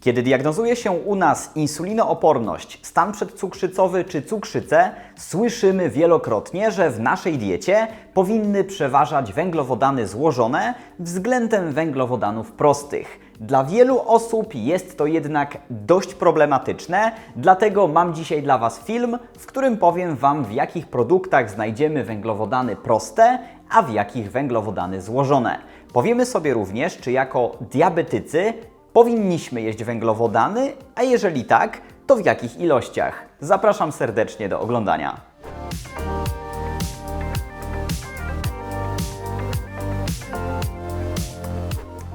Kiedy diagnozuje się u nas insulinooporność, stan przedcukrzycowy czy cukrzycę, słyszymy wielokrotnie, że w naszej diecie powinny przeważać węglowodany złożone względem węglowodanów prostych. Dla wielu osób jest to jednak dość problematyczne, dlatego mam dzisiaj dla Was film, w którym powiem Wam, w jakich produktach znajdziemy węglowodany proste, a w jakich węglowodany złożone. Powiemy sobie również, czy jako diabetycy powinniśmy jeść węglowodany, a jeżeli tak, to w jakich ilościach. Zapraszam serdecznie do oglądania.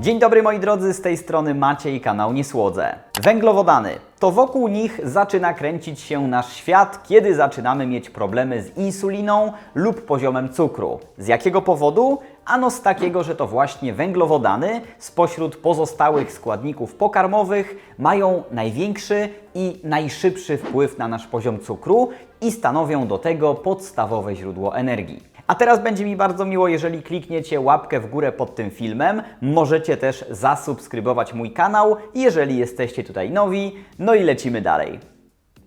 Dzień dobry moi drodzy, z tej strony Maciej, kanał Niesłodze. Węglowodany. To wokół nich zaczyna kręcić się nasz świat, kiedy zaczynamy mieć problemy z insuliną lub poziomem cukru. Z jakiego powodu? Ano z takiego, że to właśnie węglowodany spośród pozostałych składników pokarmowych mają największy i najszybszy wpływ na nasz poziom cukru i stanowią do tego podstawowe źródło energii. A teraz będzie mi bardzo miło, jeżeli klikniecie łapkę w górę pod tym filmem. Możecie też zasubskrybować mój kanał, jeżeli jesteście tutaj nowi. No i lecimy dalej.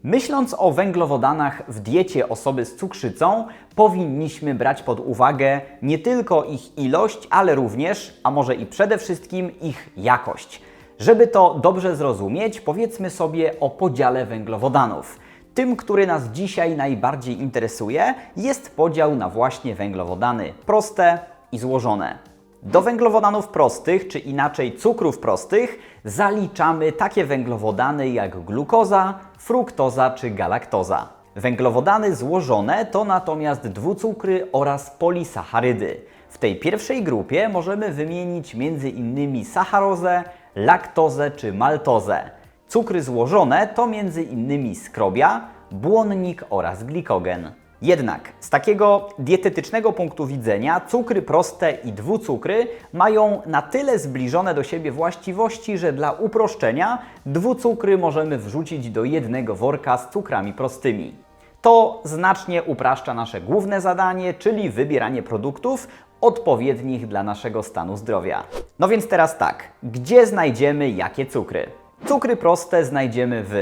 Myśląc o węglowodanach w diecie osoby z cukrzycą, powinniśmy brać pod uwagę nie tylko ich ilość, ale również, a może i przede wszystkim ich jakość. Żeby to dobrze zrozumieć, powiedzmy sobie o podziale węglowodanów. Tym, który nas dzisiaj najbardziej interesuje, jest podział na właśnie węglowodany proste i złożone. Do węglowodanów prostych, czy inaczej cukrów prostych, zaliczamy takie węglowodany jak glukoza, fruktoza czy galaktoza. Węglowodany złożone to natomiast dwucukry oraz polisacharydy. W tej pierwszej grupie możemy wymienić m.in. sacharozę, laktozę czy maltozę. Cukry złożone to m.in. skrobia, błonnik oraz glikogen. Jednak z takiego dietetycznego punktu widzenia cukry proste i dwucukry mają na tyle zbliżone do siebie właściwości, że dla uproszczenia dwucukry możemy wrzucić do jednego worka z cukrami prostymi. To znacznie upraszcza nasze główne zadanie, czyli wybieranie produktów odpowiednich dla naszego stanu zdrowia. No więc teraz tak, gdzie znajdziemy jakie cukry? Cukry proste znajdziemy w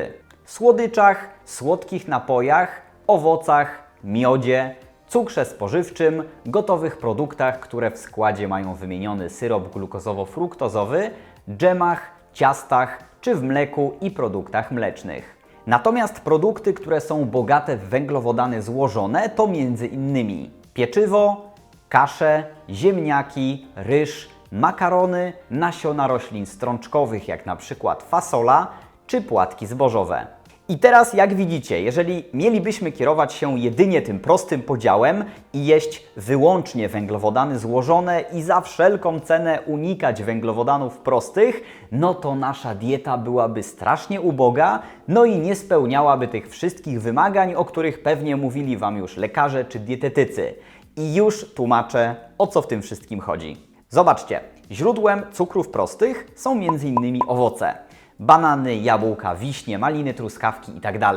słodyczach, słodkich napojach, owocach, miodzie, cukrze spożywczym, gotowych produktach, które w składzie mają wymieniony syrop glukozowo-fruktozowy, dżemach, ciastach czy w mleku i produktach mlecznych. Natomiast produkty, które są bogate w węglowodany złożone, to m.in. pieczywo, kasze, ziemniaki, ryż, makarony, nasiona roślin strączkowych, jak na przykład fasola, czy płatki zbożowe. I teraz, jak widzicie, jeżeli mielibyśmy kierować się jedynie tym prostym podziałem i jeść wyłącznie węglowodany złożone i za wszelką cenę unikać węglowodanów prostych, no to nasza dieta byłaby strasznie uboga, no i nie spełniałaby tych wszystkich wymagań, o których pewnie mówili Wam już lekarze czy dietetycy. I już tłumaczę, o co w tym wszystkim chodzi. Zobaczcie, źródłem cukrów prostych są m.in. owoce. Banany, jabłka, wiśnie, maliny, truskawki itd.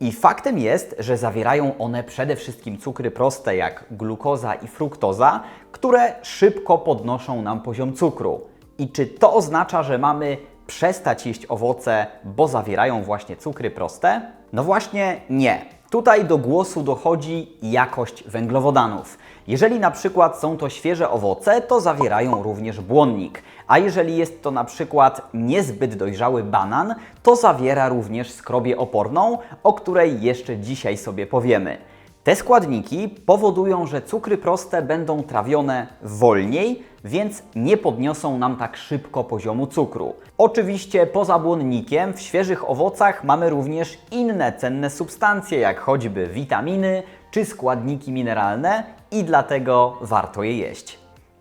I faktem jest, że zawierają one przede wszystkim cukry proste jak glukoza i fruktoza, które szybko podnoszą nam poziom cukru. I czy to oznacza, że mamy przestać jeść owoce, bo zawierają właśnie cukry proste? No właśnie nie. Tutaj do głosu dochodzi jakość węglowodanów. Jeżeli na przykład są to świeże owoce, to zawierają również błonnik, a jeżeli jest to na przykład niezbyt dojrzały banan, to zawiera również skrobię oporną, o której jeszcze dzisiaj sobie powiemy. Te składniki powodują, że cukry proste będą trawione wolniej, więc nie podniosą nam tak szybko poziomu cukru. Oczywiście poza błonnikiem w świeżych owocach mamy również inne cenne substancje, jak choćby witaminy czy składniki mineralne i dlatego warto je jeść.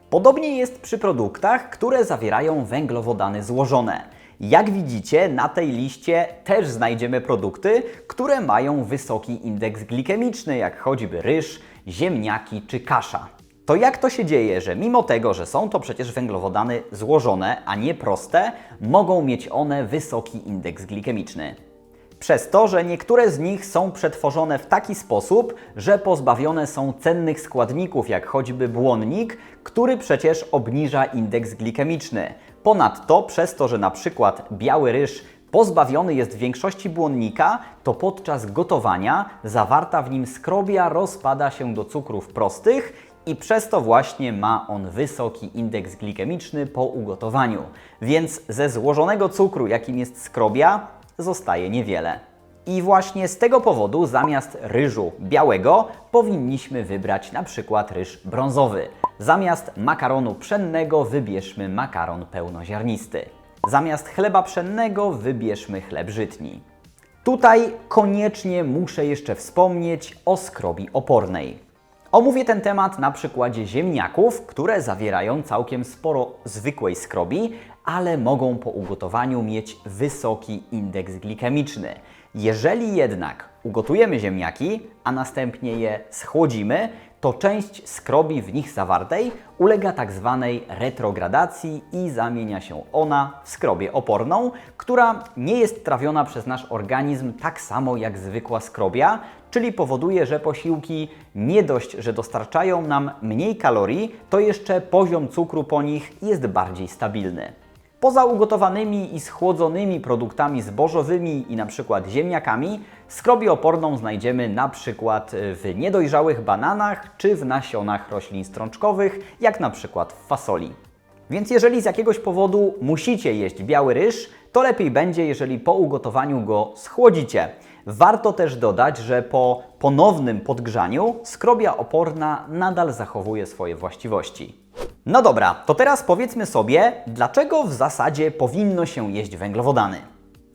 Podobnie jest przy produktach, które zawierają węglowodany złożone. Jak widzicie, na tej liście też znajdziemy produkty, które mają wysoki indeks glikemiczny, jak choćby ryż, ziemniaki czy kasza. To jak to się dzieje, że mimo tego, że są to przecież węglowodany złożone, a nie proste, mogą mieć one wysoki indeks glikemiczny? Przez to, że niektóre z nich są przetworzone w taki sposób, że pozbawione są cennych składników, jak choćby błonnik, który przecież obniża indeks glikemiczny. Ponadto, przez to, że na przykład biały ryż pozbawiony jest większości błonnika, to podczas gotowania zawarta w nim skrobia rozpada się do cukrów prostych i przez to właśnie ma on wysoki indeks glikemiczny po ugotowaniu. Więc ze złożonego cukru, jakim jest skrobia, zostaje niewiele. I właśnie z tego powodu zamiast ryżu białego powinniśmy wybrać na przykład ryż brązowy. Zamiast makaronu pszennego wybierzmy makaron pełnoziarnisty. Zamiast chleba pszennego wybierzmy chleb żytni. Tutaj koniecznie muszę jeszcze wspomnieć o skrobi opornej. Omówię ten temat na przykładzie ziemniaków, które zawierają całkiem sporo zwykłej skrobi, ale mogą po ugotowaniu mieć wysoki indeks glikemiczny. Jeżeli jednak ugotujemy ziemniaki, a następnie je schłodzimy, to część skrobi w nich zawartej ulega tak zwanej retrogradacji i zamienia się ona w skrobię oporną, która nie jest trawiona przez nasz organizm tak samo jak zwykła skrobia, czyli powoduje, że posiłki nie dość, że dostarczają nam mniej kalorii, to jeszcze poziom cukru po nich jest bardziej stabilny. Poza ugotowanymi i schłodzonymi produktami zbożowymi i przykład ziemniakami, skrobię oporną znajdziemy na przykład w niedojrzałych bananach czy w nasionach roślin strączkowych, jak przykład w fasoli. Więc jeżeli z jakiegoś powodu musicie jeść biały ryż, to lepiej będzie, jeżeli po ugotowaniu go schłodzicie. Warto też dodać, że po ponownym podgrzaniu skrobia oporna nadal zachowuje swoje właściwości. No dobra, to teraz powiedzmy sobie, dlaczego w zasadzie powinno się jeść węglowodany.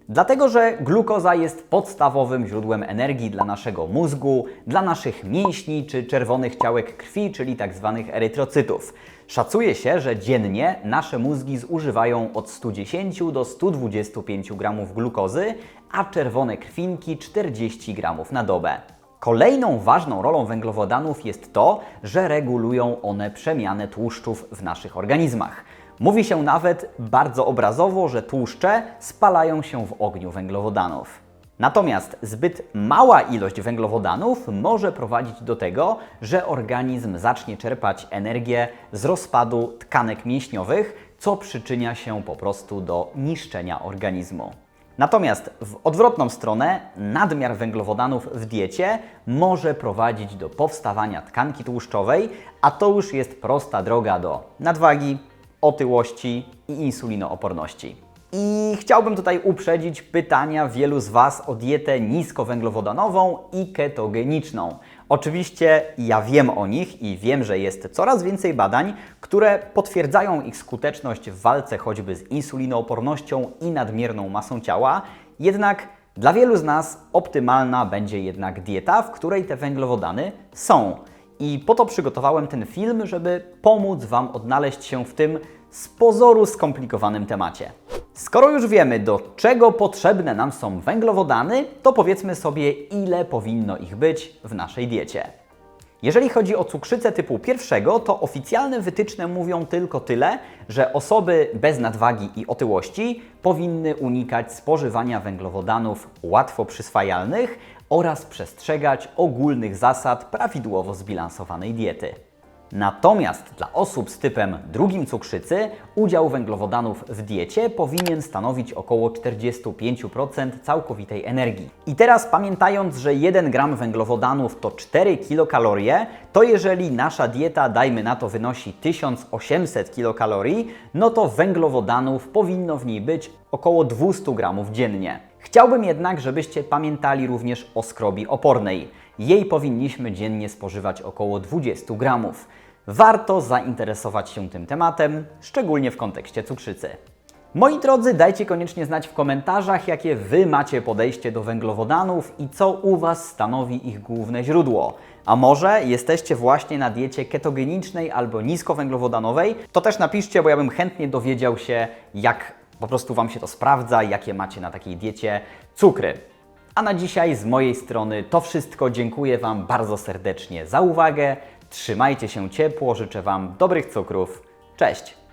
Dlatego, że glukoza jest podstawowym źródłem energii dla naszego mózgu, dla naszych mięśni czy czerwonych ciałek krwi, czyli tzw. erytrocytów. Szacuje się, że dziennie nasze mózgi zużywają od 110 do 125 gramów glukozy, a czerwone krwinki 40 gramów na dobę. Kolejną ważną rolą węglowodanów jest to, że regulują one przemianę tłuszczów w naszych organizmach. Mówi się nawet bardzo obrazowo, że tłuszcze spalają się w ogniu węglowodanów. Natomiast zbyt mała ilość węglowodanów może prowadzić do tego, że organizm zacznie czerpać energię z rozpadu tkanek mięśniowych, co przyczynia się po prostu do niszczenia organizmu. Natomiast w odwrotną stronę nadmiar węglowodanów w diecie może prowadzić do powstawania tkanki tłuszczowej, a to już jest prosta droga do nadwagi, otyłości i insulinooporności. I chciałbym tutaj uprzedzić pytania wielu z Was o dietę niskowęglowodanową i ketogeniczną. Oczywiście ja wiem o nich i wiem, że jest coraz więcej badań, które potwierdzają ich skuteczność w walce choćby z insulinoopornością i nadmierną masą ciała. Jednak dla wielu z nas optymalna będzie jednak dieta, w której te węglowodany są. I po to przygotowałem ten film, żeby pomóc Wam odnaleźć się w tym z pozoru skomplikowanym temacie. Skoro już wiemy, do czego potrzebne nam są węglowodany, to powiedzmy sobie, ile powinno ich być w naszej diecie. Jeżeli chodzi o cukrzycę typu pierwszego, to oficjalne wytyczne mówią tylko tyle, że osoby bez nadwagi i otyłości powinny unikać spożywania węglowodanów łatwo przyswajalnych oraz przestrzegać ogólnych zasad prawidłowo zbilansowanej diety. Natomiast dla osób z typem drugim cukrzycy udział węglowodanów w diecie powinien stanowić około 45% całkowitej energii. I teraz pamiętając, że 1 gram węglowodanów to 4 kilokalorie, to jeżeli nasza dieta, dajmy na to, wynosi 1800 kilokalorii, no to węglowodanów powinno w niej być około 200 gramów dziennie. Chciałbym jednak, żebyście pamiętali również o skrobi opornej. Jej powinniśmy dziennie spożywać około 20 gramów. Warto zainteresować się tym tematem, szczególnie w kontekście cukrzycy. Moi drodzy, dajcie koniecznie znać w komentarzach, jakie Wy macie podejście do węglowodanów i co u Was stanowi ich główne źródło. A może jesteście właśnie na diecie ketogenicznej albo niskowęglowodanowej? To też napiszcie, bo ja bym chętnie dowiedział się, jak po prostu Wam się to sprawdza, jakie macie na takiej diecie cukry. A na dzisiaj z mojej strony to wszystko. Dziękuję Wam bardzo serdecznie za uwagę. Trzymajcie się ciepło, życzę Wam dobrych cukrów. Cześć!